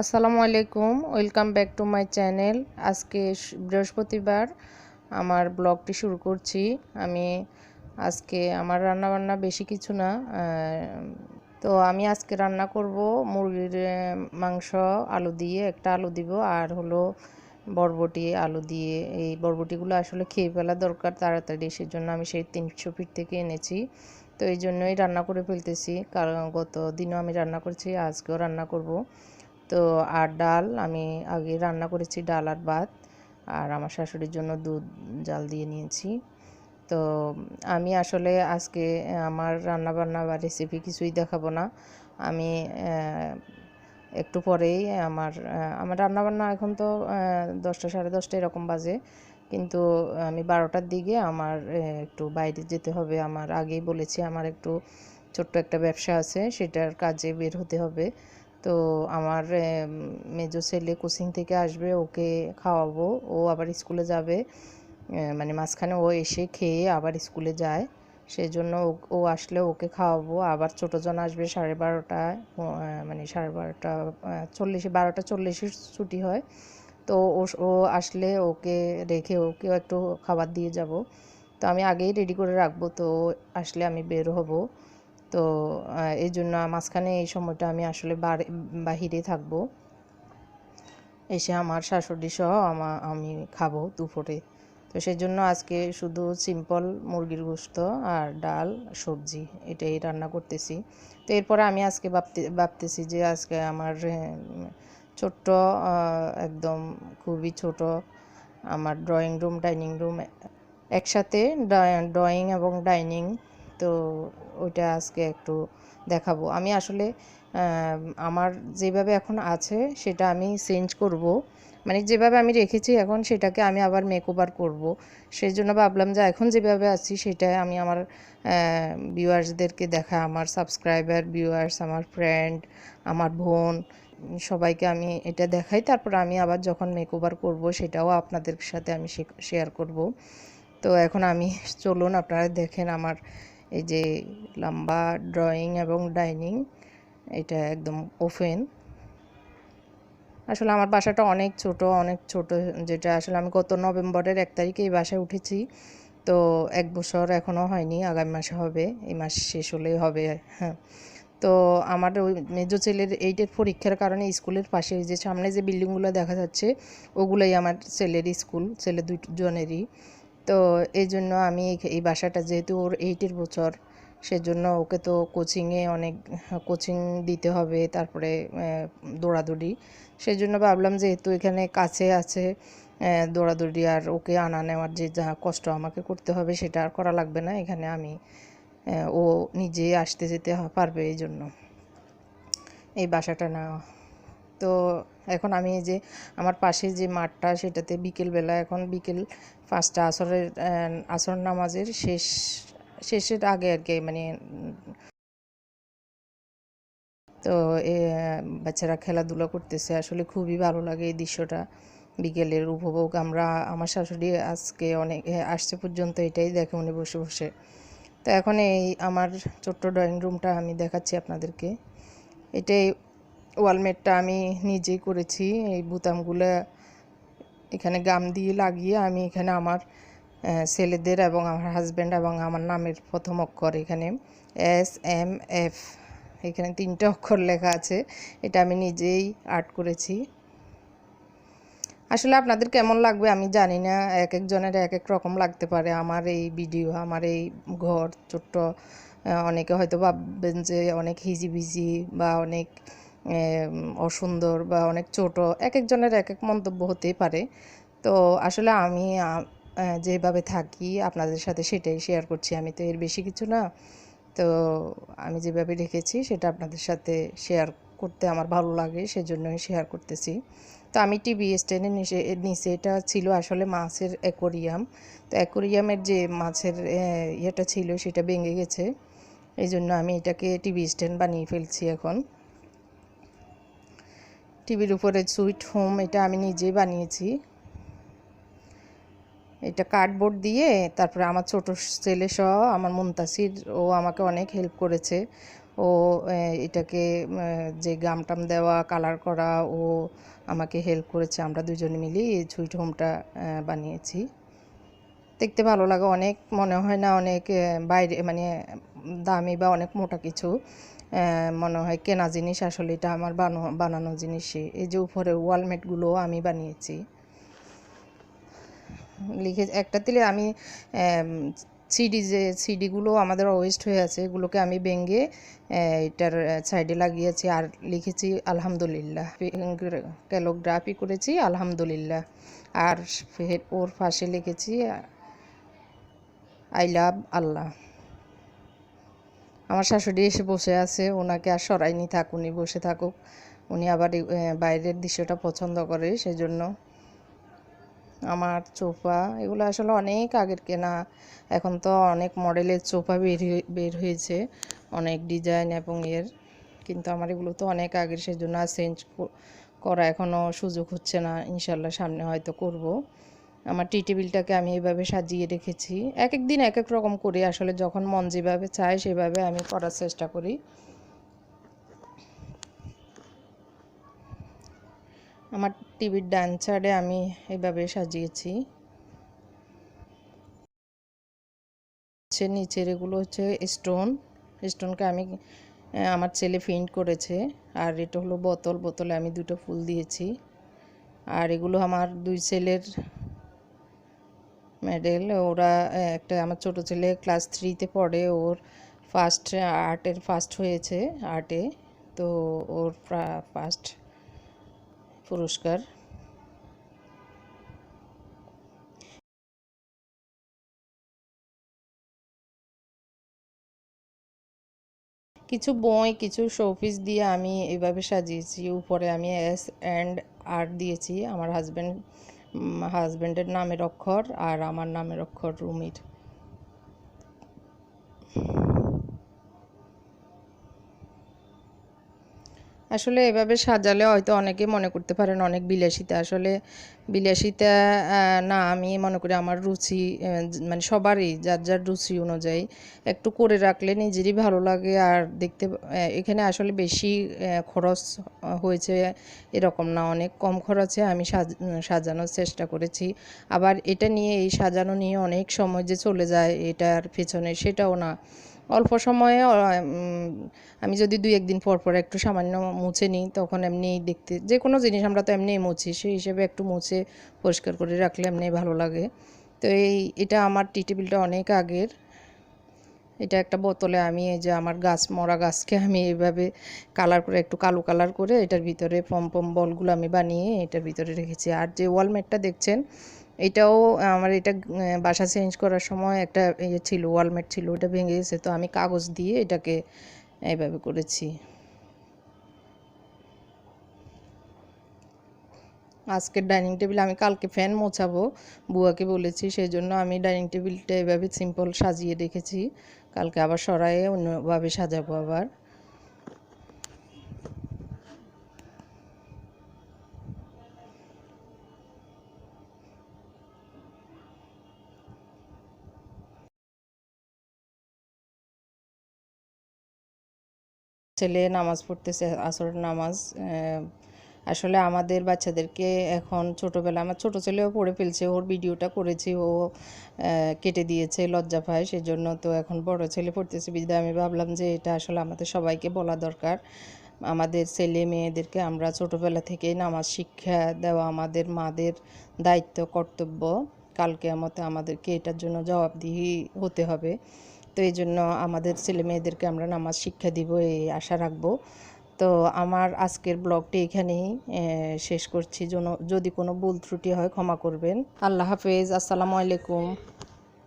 আসসালামু আলাইকুম, welcome back to my channel. আজকে বৃহস্পতিবার আমার ব্লগটি শুরু করছি। আমি আজকে আমার রান্না বান্না বেশি কিছু না তো আমি আজকে রান্না করব মুরগির মাংস, আলু দিয়ে, একটা আলু দিব আর হলো বরবটি, আলু দিয়ে। এই বরবটিগুলো আসলে খেয়ে ফেলা দরকার তাড়াতাড়ি, সেজন্য আমি সেই তিনশো ফিট থেকে এনেছি। তো এই জন্যই রান্না করে ফেলতেছি, কারণ গত দিনও আমি রান্না করেছি, আজকেও রান্না করব। তো আর ডাল, আমি আগে রান্না করেছি ডাল আর ভাত, আর আমার শাশুড়ির জন্য দুধ, জাল দিয়ে নিয়েছি। তো আমি আসলে আজকে, আমার রান্না বান্না বা রেসিপি কিছুই দেখাবো না। আমি একটু পরেই আমার আমার রান্না বান্না এখন তো দশটা সাড়ে দশটা এরকম বাজে। কিন্তু আমি বারোটার দিকে আমার একটু বাইরে যেতে হবে। আমার আগেই বলেছি, আমার একটু ছোট্ট একটা ব্যবসা আছে, সেটার কাজে বের হতে হবে। তো আমার মেজো ছেলে কোচিং থেকে আসবে, ওকে খাওয়াবো। ও আবার স্কুলে যাবে। মানে মাঝখানে ও এসে খেয়ে আবার স্কুলে যায়। সেই জন্য ও- আসলে ওকে খাওয়াবো। আবার ছোটোজন আসবে সাড়ে বারোটায় মানে সাড়ে বারোটা চল্লিশে বারোটা চল্লিশে ছুটি হয়। তো ও আসলে ওকে রেখে ওকেও একটু খাবার দিয়ে যাব। তো আমি আগেই রেডি করে রাখব। তো আসলে আমি বের হব। তো এই জন্য মাঝখানে এই সময়টা আমি আসলে বাহিরে থাকব। এসে আমার শাশুড়ি সহ আমা, আমি খাব দুপুরে। তো সেই জন্য আজকে শুধু সিম্পল মুরগির গোস্ত আর ডাল, সবজি এটাই রান্না করতেছি। তো এরপরে আমি আজকে ভাবতে, ভাবতেছি যে আজকে আমার ছোট্ট একদম খুবই ছোট আমার ড্রয়িং রুম ডাইনিং রুম একসাথে ড্রয়িং এবং ডাইনিং তো ওইটা আজকে একটু দেখাবো। আমি আসলে আমার যেভাবে এখন আছে সেটা আমি চেঞ্জ করব। মানে যেভাবে আমি রেখেছি এখন সেটাকে আমি আবার মেকওভার করব। সেই জন্য ভাবলাম যে এখন যেভাবে আছি সেটা আমি আমার ভিউয়ার্সদেরকে দেখা, আমার সাবস্ক্রাইবার ভিউয়ার্স আমার ফ্রেন্ড আমার বোন, সবাইকে আমি এটা দেখাই। তারপর আমি আবার যখন মেকওভার করব সেটাও আপনাদের সাথে আমি শেয়ার করব। তো এখন আমি, চলুন আপনারা দেখেন আমার এই যে লম্বা ড্রয়িং এবং ডাইনিং, এটা একদম ওপেন। আসলে আমার বাসাটা অনেক ছোট অনেক ছোট, যেটা আসলে আমি গত নভেম্বরের এক তারিখে এই বাসায় উঠেছি। তো এক বছর এখনও হয়নি, আগামী মাসে হবে, এই মাস শেষ হলেই হবে। হ্যাঁ তো আমার ওই মেজো ছেলের এইটের পরীক্ষার কারণে স্কুলের পাশে যে সামনে যে বিল্ডিংগুলো দেখা যাচ্ছে, ওগুলোই আমার ছেলের স্কুল, ছেলে দুজনেরই তো এই জন্য আমি এই- বাসাটা যেহেতু ওর এইটের বছর, সেজন্য ওকে তো কোচিংয়ে অনেক কোচিং দিতে হবে, তারপরে দৌড়াদৌড়ি। সেই জন্য ভাবলাম যেহেতু এখানে কাছে আছে দৌড়াদৌড়ি আর ওকে আনা নেওয়ার যে যা কষ্ট আমাকে করতে হবে, সেটা আর করা লাগবে না। এখানে আমি ও নিজে আসতে যেতে পারবে এই জন্য। এই বাসাটা নেওয়া তো এখন আমি যে আমার পাশে যে মাঠটা, সেটাতে বিকেলবেলা এখন বিকেল পাঁচটা আসরের আসর নামাজের শেষ, শেষের আগে আর কি মানে তো এ, বাচ্চারা খেলাধুলা করতেছে। আসলে খুবই ভালো লাগে এই দৃশ্যটা বিকেলের উপভোগ। আমরা, আমার শাশুড়ি আজকে অনেক আসছে পর্যন্ত এটাই দেখে উনি বসে বসে। তো এখন এই আমার ছোট্ট ড্রয়িং রুমটা আমি দেখাচ্ছি আপনাদেরকে। এটাই ওয়ালমেটটা আমি নিজেই করেছি, এই বুতামগুলো এখানে গাম দিয়ে লাগিয়ে আমি এখানে আমার ছেলেদের এবং আমার হাজব্যান্ড এবং আমার নামের প্রথম অক্ষর এখানে এস এম এফ এখানে তিনটে অক্ষর লেখা আছে, এটা আমি নিজেই আর্ট করেছি। আসলে আপনাদের কেমন লাগবে আমি জানি না, এক একজনের এক এক রকম লাগতে পারে, আমার এই ভিডিও আমার এই ঘর, ছোট্ট অনেকে হয়তো ভাববেন যে অনেক হিজিবিজি বা অনেক অসুন্দর বা অনেক ছোট এক একজনের এক এক মন্তব্য হতেই পারে। তো আসলে আমি যেভাবে থাকি, আপনাদের সাথে সেটাই শেয়ার করছি। আমি তো এর বেশি কিছু না। তো আমি যেভাবে রেখেছি, সেটা আপনাদের সাথে শেয়ার করতে আমার ভালো লাগে, সেজন্যই শেয়ার করতেছি। তো আমি টিভি স্ট্যান্ডের নিচে নিচে এটা ছিল আসলে মাছের অ্যাকোরিয়াম তো অ্যাকোরিয়ামের যে মাছের ইয়েটা ছিল, সেটা ভেঙে গেছে। এই জন্য আমি এটাকে টিভি স্ট্যান্ড বানিয়ে ফেলছি এখন। টিভির উপরে সুইট হোম, এটা আমি নিজেই বানিয়েছি। এটা কার্ডবোর্ড দিয়ে তারপরে আমার ছোট ছেলে সহ আমার মুনতাসির, ও আমাকে অনেক হেল্প করেছে। ও এটাকে যে গাম টাম দেওয়া, কালার করা, ও আমাকে হেল্প করেছে। আমরা দুজনে মিলে এই সুইট হোমটা বানিয়েছি। দেখতে ভালো লাগে, অনেক মনে হয় না, অনেক বাইরে মানে দামি বা অনেক মোটা কিছু। মনে হয় কেনা জিনিস আসলে এটা আমার বানো, বানানো জিনিসই। এই যে উপরে ওয়ালমেটগুলো আমি বানিয়েছি। লিখে, একটা দিলে আমি সিডি যে সিডিগুলো আমাদের ওয়েস্ট হয়ে আছে, এগুলোকে আমি ভেঙে এটার সাইডে লাগিয়েছি আর লিখেছি আলহামদুলিল্লাহ। ক্যালোগ্রাফি করেছি, আলহামদুলিল্লাহ। আর ওর পাশে লিখেছি আই লাভ আল্লাহ। আমার শাশুড়ি এসে বসে আছে, ওনাকে আর সরাইনি থাক উনি বসে থাকুক। উনি আবার বাইরের দৃশ্যটা পছন্দ করে, সেজন্য আমার চোফা এগুলো আসলে অনেক আগের কেনা। এখন তো অনেক মডেলের চোফা বের বের হয়েছে, অনেক ডিজাইন এবং এর কিন্তু আমার এগুলো তো অনেক আগের, সেজন্য আর চেঞ্জ করা এখনও সুযোগ হচ্ছে না। ইনশাল্লাহ সামনে হয়তো করব। আমার টি টেবিলটাকে আমি এভাবে সাজিয়ে রেখেছি। এক এক দিন এক এক রকম করি, আসলে যখন মন যেভাবে চায় সেভাবে আমি করার চেষ্টা করি। আমার টিভির ডান সাইডে আমি এভাবে সাজিয়েছি। হচ্ছে নিচের এগুলো হচ্ছে স্টোন স্টোনকে আমি আমার ছেলে ফিন্ট করেছে। আর এটা হলো বোতল। বোতলে আমি দুটো ফুল দিয়েছি। আর এগুলো আমার দুই ছেলের মেডেল ওরা একটা আমার ছোট ছেলে ক্লাস থ্রিতে পড়ে, ওর ফার্স্ট আর্টের ফার্স্ট হয়েছে আর্টে তো ওর ফার্স্ট পুরস্কার। কিছু বই, কিছু শোপিস দিয়ে আমি এভাবে সাজিয়েছি, উপরে আমি এস অ্যান্ড আর্ট দিয়েছি, আমার হাজব্যান্ড হাজব্যান্ডের নামের অক্ষর আর আমার নামের অক্ষর রুমির। আসলে এভাবে সাজালে হয়তো অনেকে মনে করতে পারেন অনেক বিলাসিতা। আসলে বিলাসিতা না, আমি মনে করি আমার রুচি মানে সবারই, যার যার রুচি অনুযায়ী একটু করে রাখলে নিজেরই ভালো লাগে আর দেখতে এখানে আসলে বেশি খরচ হয়েছে এরকম না। অনেক কম খরচে আমি সাজ, সাজানোর চেষ্টা করেছি। আবার এটা নিয়ে, এই সাজানো নিয়ে অনেক সময় যে চলে যায়, এটার পেছনে সেটাও না। অল্প সময়ে আমি যদি দুই একদিন পর পর একটু সামান্য মুছে নিই, তখন এমনি দেখতে, যে কোনো জিনিস আমরা তো এমনিই মুছি, সেই হিসেবে একটু মুছে পরিষ্কার করে রাখলে এমনি ভালো লাগে। তো এই, এটা আমার টি টেবিলটা অনেক আগের। এটা একটা বোতলে আমি এই যে আমার গাছ, মরা গাছকে আমি এইভাবে কালার করে, একটু কালো কালার করে, এটার ভিতরে পম পম বলগুলো আমি বানিয়ে এটার ভিতরে রেখেছি। আর যে ওয়ালমেটটা দেখছেন এটাও আমার এটা বাসা চেঞ্জ করার সময় একটা ইয়ে ছিল ওয়ালমেট ছিল, ওটা ভেঙে গেছে। তো আমি কাগজ দিয়ে এটাকে এইভাবে করেছি। আজকের ডাইনিং টেবিল আমি কালকে ফ্যান মোছাবো, বুয়াকে বলেছি সেই জন্য আমি ডাইনিং টেবিলটা এভাবে সিম্পল সাজিয়ে রেখেছি। কালকে আবার সরায়ে অন্যভাবে সাজাবো আবার। ছেলে নামাজ পড়তেছে, আসরের নামাজ আসলে আমাদের বাচ্চাদেরকে এখন ছোটোবেলা আমার ছোটো ছেলেও পড়ে ফেলছে, ওর ভিডিওটা করেছি, ও কেটে দিয়েছে, লজ্জা পায়, সেজন্য তো এখন বড় ছেলে পড়তেছে। বিদায় আমি ভাবলাম যে এটা আসলে আমাদের সবাইকে বলা দরকার। আমাদের ছেলে মেয়েদেরকে আমরা ছোটোবেলা থেকেই নামাজ শিক্ষা দেওয়া আমাদের মাদের দায়িত্ব, কর্তব্য। কালকে মতে আমাদেরকে এটার জন্য জবাবদিহি হতে হবে। তো এই জন্য আমাদের ছেলে মেয়েদেরকে আমরা নামাজ শিক্ষা দিব, এই আশা রাখব। তো আমার আজকের ব্লগটি এখানেই শেষ করছি। যদি কোনো ভুল ত্রুটি হয় ক্ষমা করবেন। আল্লাহ হাফেজ, আসসালামু আলাইকুম।